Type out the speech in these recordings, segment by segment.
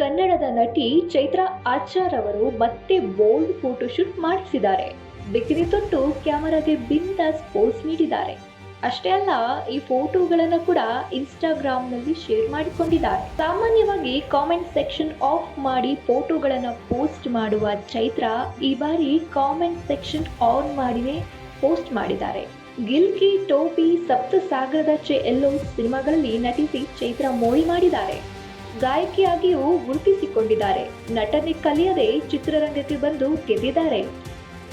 ಕನ್ನಡದ ನಟಿ ಚೈತ್ರ ಆಚಾರ್ ಅವರು ಮತ್ತೆ ಬೋಲ್ಡ್ ಫೋಟೋಶೂಟ್ ಮಾಡಿಸಿದ್ದಾರೆ. ಬಿಕಿನಿ ತೊಟ್ಟು ಕ್ಯಾಮರಾಗೆ ಬಿಂದಾಸ್ ಪೋಸ್ ನೀಡಿದ್ದಾರೆ. ಅಷ್ಟೇ ಅಲ್ಲ, ಈ ಫೋಟೋಗಳನ್ನು ಕೂಡ ಇನ್ಸ್ಟಾಗ್ರಾಮ್ನಲ್ಲಿ ಶೇರ್ ಮಾಡಿಕೊಂಡಿದ್ದಾರೆ. ಸಾಮಾನ್ಯವಾಗಿ ಕಾಮೆಂಟ್ ಸೆಕ್ಷನ್ ಆಫ್ ಮಾಡಿ ಫೋಟೋಗಳನ್ನು ಪೋಸ್ಟ್ ಮಾಡುವ ಚೈತ್ರ ಈ ಬಾರಿ ಕಾಮೆಂಟ್ ಸೆಕ್ಷನ್ ಆನ್ ಮಾಡಿನೇ ಪೋಸ್ಟ್ ಮಾಡಿದ್ದಾರೆ. ಗಿಲ್ಕಿ ಟೋಪಿ ಸಪ್ತ ಸಾಗರದ ಚೆ ಎಲ್ಲೋ ಸಿನಿಮಾಗಳಲ್ಲಿ ನಟಿಸಿ ಚೈತ್ರ ಮೋಡಿ ಮಾಡಿದ್ದಾರೆ. ಗಾಯಕಿಯಾಗಿಯೂ ಗುರುತಿಸಿಕೊಂಡಿದ್ದಾರೆ. ನಟನೆ ಕಲಿಯದೆ ಚಿತ್ರರಂಗಕ್ಕೆ ಬಂದು ಗೆದ್ದಿದ್ದಾರೆ.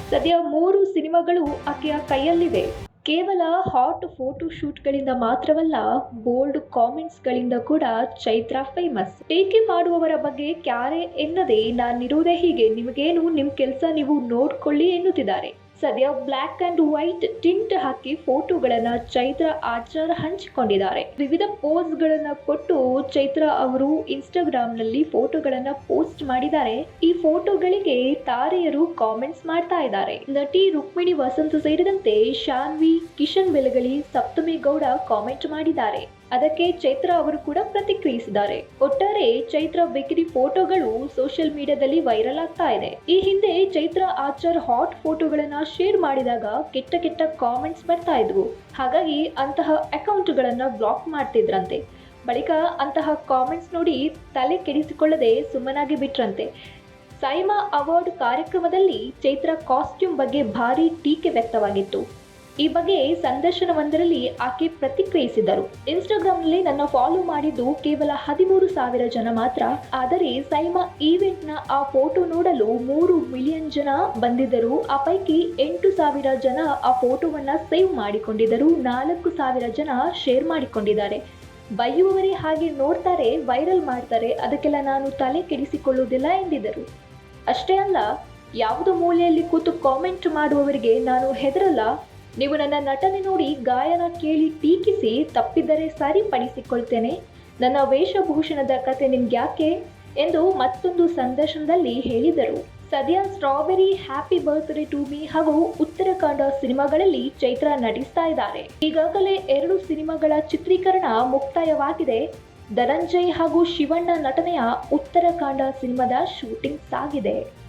ಸದ್ಯ ಮೂರು ಸಿನಿಮಾಗಳು ಆಕೆಯ ಕೈಯಲ್ಲಿವೆ. ಕೇವಲ ಹಾಟ್ ಫೋಟೋ ಶೂಟ್ಗಳಿಂದ ಮಾತ್ರವಲ್ಲ, ಬೋಲ್ಡ್ ಕಾಮೆಂಟ್ಸ್ಗಳಿಂದ ಕೂಡ ಚೈತ್ರ ಫೇಮಸ್. ಟೀಕೆ ಮಾಡುವವರ ಬಗ್ಗೆ ಕ್ಯಾರೆ ಎನ್ನದೆ ನಾನಿರುವುದೇ ಹೀಗೆ. ನಿಮಗೇನು ನಿಮ್ಮ ಕೆಲಸ ನೀವು ನೋಡ್ಕೊಳ್ಳಿ ಎನ್ನುತ್ತಿದ್ದಾರೆ. ಸದ್ಯ ಬ್ಲ್ಯಾಕ್ ಅಂಡ್ ವೈಟ್ ಟಿಂಟ್ ಹಾಕಿ ಫೋಟೋಗಳನ್ನ ಚೈತ್ರ ಆಚಾರ್ ಹಂಚಿಕೊಂಡಿದ್ದಾರೆ. ವಿವಿಧ ಪೋಸ್ಗಳನ್ನ ಕೊಟ್ಟು ಚೈತ್ರ ಅವರು ಇನ್ಸ್ಟಾಗ್ರಾಮ್ನಲ್ಲಿ ಫೋಟೋಗಳನ್ನ ಪೋಸ್ಟ್ ಮಾಡಿದ್ದಾರೆ. ಈ ಫೋಟೋಗಳಿಗೆ ತಾರೆಯರು ಕಾಮೆಂಟ್ಸ್ ಮಾಡ್ತಾ ಇದ್ದಾರೆ. ನಟಿ ರುಕ್ಮಿಣಿ ವಸಂತ ಸೇರಿದಂತೆ ಶಾನ್ವಿ, ಕಿಶನ್ ಬೆಲಗಲಿ, ಸಪ್ತಮಿ ಗೌಡ ಕಾಮೆಂಟ್ ಮಾಡಿದ್ದಾರೆ. ಅದಕ್ಕೆ ಚೈತ್ರ ಅವರು ಕೂಡ ಪ್ರತಿಕ್ರಿಯಿಸಿದ್ದಾರೆ. ಒಟ್ಟಾರೆ ಚೈತ್ರ ಬಿಕಿನಿ ಫೋಟೋಗಳು ಸೋಷಿಯಲ್ ಮೀಡಿಯಾದಲ್ಲಿ ವೈರಲ್ ಆಗ್ತಾ ಇದೆ. ಈ ಹಿಂದೆ ಚೈತ್ರ ಆಚಾರ್ ಹಾಟ್ ಫೋಟೋಗಳನ್ನ ಶೇರ್ ಮಾಡಿದಾಗ ಕೆಟ್ಟ ಕೆಟ್ಟ ಕಾಮೆಂಟ್ಸ್ ಬರ್ತಾ ಇದ್ವು. ಹಾಗಾಗಿ ಅಂತಹ ಅಕೌಂಟ್ಗಳನ್ನ ಬ್ಲಾಕ್ ಮಾಡ್ತಿದ್ರಂತೆ. ಬಳಿಕ ಅಂತಹ ಕಾಮೆಂಟ್ಸ್ ನೋಡಿ ತಲೆ ಕೆಡಿಸಿಕೊಳ್ಳದೆ ಸುಮ್ಮನಾಗಿ ಬಿಟ್ರಂತೆ. ಸೈಮಾ ಅವಾರ್ಡ್ ಕಾರ್ಯಕ್ರಮದಲ್ಲಿ ಚೈತ್ರ ಕಾಸ್ಟ್ಯೂಮ್ ಬಗ್ಗೆ ಭಾರಿ ಟೀಕೆ ವ್ಯಕ್ತವಾಗಿತ್ತು. ಈ ಬಗ್ಗೆ ಸಂದರ್ಶನವೊಂದರಲ್ಲಿ ಆಕೆ ಪ್ರತಿಕ್ರಿಯಿಸಿದರು ಇನ್ಸ್ಟಾಗ್ರಾಂನಲ್ಲಿ ನನ್ನ ಫಾಲೋ ಮಾಡಿದ್ದು ಕೇವಲ ಹದಿಮೂರು ಸಾವಿರ ಜನ ಮಾತ್ರ. ಆದರೆ ಸೈಮಾ ಈವೆಂಟ್ನ ಆ ಫೋಟೋ ನೋಡಲು ಮೂರು ಮಿಲಿಯನ್ ಜನ ಬಂದಿದ್ದರು. ಆ ಪೈಕಿ ಎಂಟು ಸಾವಿರ ಜನ ಆ ಫೋಟೋವನ್ನ ಸೇವ್ ಮಾಡಿಕೊಂಡಿದ್ದರು. ನಾಲ್ಕು ಸಾವಿರ ಜನ ಶೇರ್ ಮಾಡಿಕೊಂಡಿದ್ದಾರೆ. ಬೈಯುವವರೇ ಹಾಗೆ ನೋಡ್ತಾರೆ, ವೈರಲ್ ಮಾಡ್ತಾರೆ. ಅದಕ್ಕೆಲ್ಲ ನಾನು ತಲೆ ಕೆಡಿಸಿಕೊಳ್ಳುವುದಿಲ್ಲ ಎಂದಿದ್ದರು. ಅಷ್ಟೇ ಅಲ್ಲ, ಯಾವುದೋ ಮೂಲೆಯಲ್ಲಿ ಕೂತು ಕಾಮೆಂಟ್ ಮಾಡುವವರಿಗೆ ನಾನು ಹೆದರಲ್ಲ. ನೀವು ನನ್ನ ನಟನೆ ನೋಡಿ ಗಾಯನ ಕೇಳಿ ಟೀಕಿಸಿ ತಪ್ಪಿದ್ದರೆ ಸರಿಪಡಿಸಿಕೊಳ್ತೇನೆ ನನ್ನ ವೇಷಭೂಷಣದ ಕತೆ ನಿಮ್ಗ್ಯಾಕೆ? ಎಂದು ಮತ್ತೊಂದು ಸಂದರ್ಶನದಲ್ಲಿ ಹೇಳಿದರು. ಸದ್ಯ strawberry happy birthday to me ಹಾಗೂ ಉತ್ತರಾಖಂಡ ಸಿನಿಮಾಗಳಲ್ಲಿ ಚೈತ್ರ ನಟಿಸ್ತಾ ಇದ್ದಾರೆ. ಈಗಾಗಲೇ ಎರಡು ಸಿನಿಮಾಗಳ ಚಿತ್ರೀಕರಣ ಮುಕ್ತಾಯವಾಗಿದೆ. ಧನಂಜಯ್ ಹಾಗೂ ಶಿವಣ್ಣ ನಟನೆಯ ಉತ್ತರಾಖಂಡ ಸಿನಿಮಾದ ಶೂಟಿಂಗ್ ಸಾಗಿದೆ.